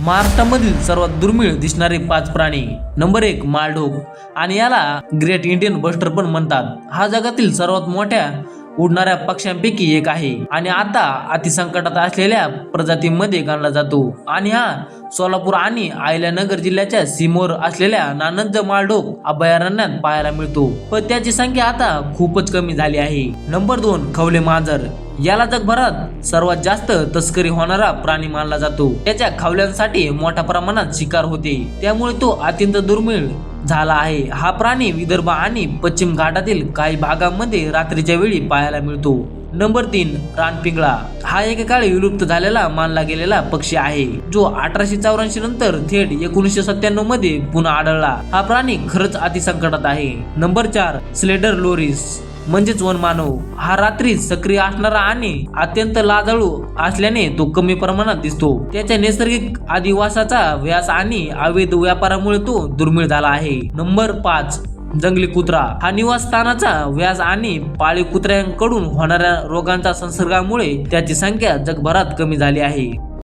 महाराष्ट्रामधील सर्वात दुर्मिळ दिसणारे पाच प्राणी. नंबर एक मालढोक. आणि याला ग्रेट इंडियन बस्टर पण म्हणतात. हा जगातील सर्वात मोठ्या उडणाऱ्या पक्ष्यांपैकी एक आहे. आणि आता अतिसंकटात असलेल्या प्रजातींमध्ये गणला जातो. आणि हा सोलापूर आणि आयल्यानगर जिल्ह्याच्या सीमोर असलेल्या नानंद माळढोक अभयारण्यात पाहायला मिळतो. पण त्याची संख्या आता खूपच कमी झाली आहे. नंबर दोन खवले मांजर. याला जगभरात सर्वात जास्त तस्करी होणारा प्राणी मानला जातो. त्याच्या खावल्यांसाठी मोठ्या प्रमाणात शिकार होते. त्यामुळे तो अत्यंत दुर्मिळ झाला आहे. हा प्राणी विदर्भ आणि पश्चिम घाटातील काही भागांमध्ये रात्रीच्या वेळी पाहायला मिळतो. नंबर तीन रानपिंगळा हा एकेकाळी विलुप्त झालेला मानला गेलेला पक्षी आहे जो अठराशे चौऱ्याऐंशी नंतर थेट एकोणीसशे सत्त्याण्णवमध्ये पुन्हा आढळला. हा प्राणी खरंच अतिसंकटात आहे. नंबर चार स्लेडर लोरिस म्हणजेच वनमानव. हा रात्री सक्रिय असणारा आणि अत्यंत लाजाळू असल्याने तो कमी प्रमाणात दिसतो. त्याच्या नैसर्गिक आदिवासाचा व्यास आणि अवैध व्यापारामुळे तो दुर्मिळ झाला आहे. नंबर पाच जंगली कुत्रा हा निवासस्थानाचा व्याज आणि पाळीव कुत्र्यांकडून होणाऱ्या रोगांच्या संसर्गामुळे त्याची संख्या जगभरात कमी झाली आहे.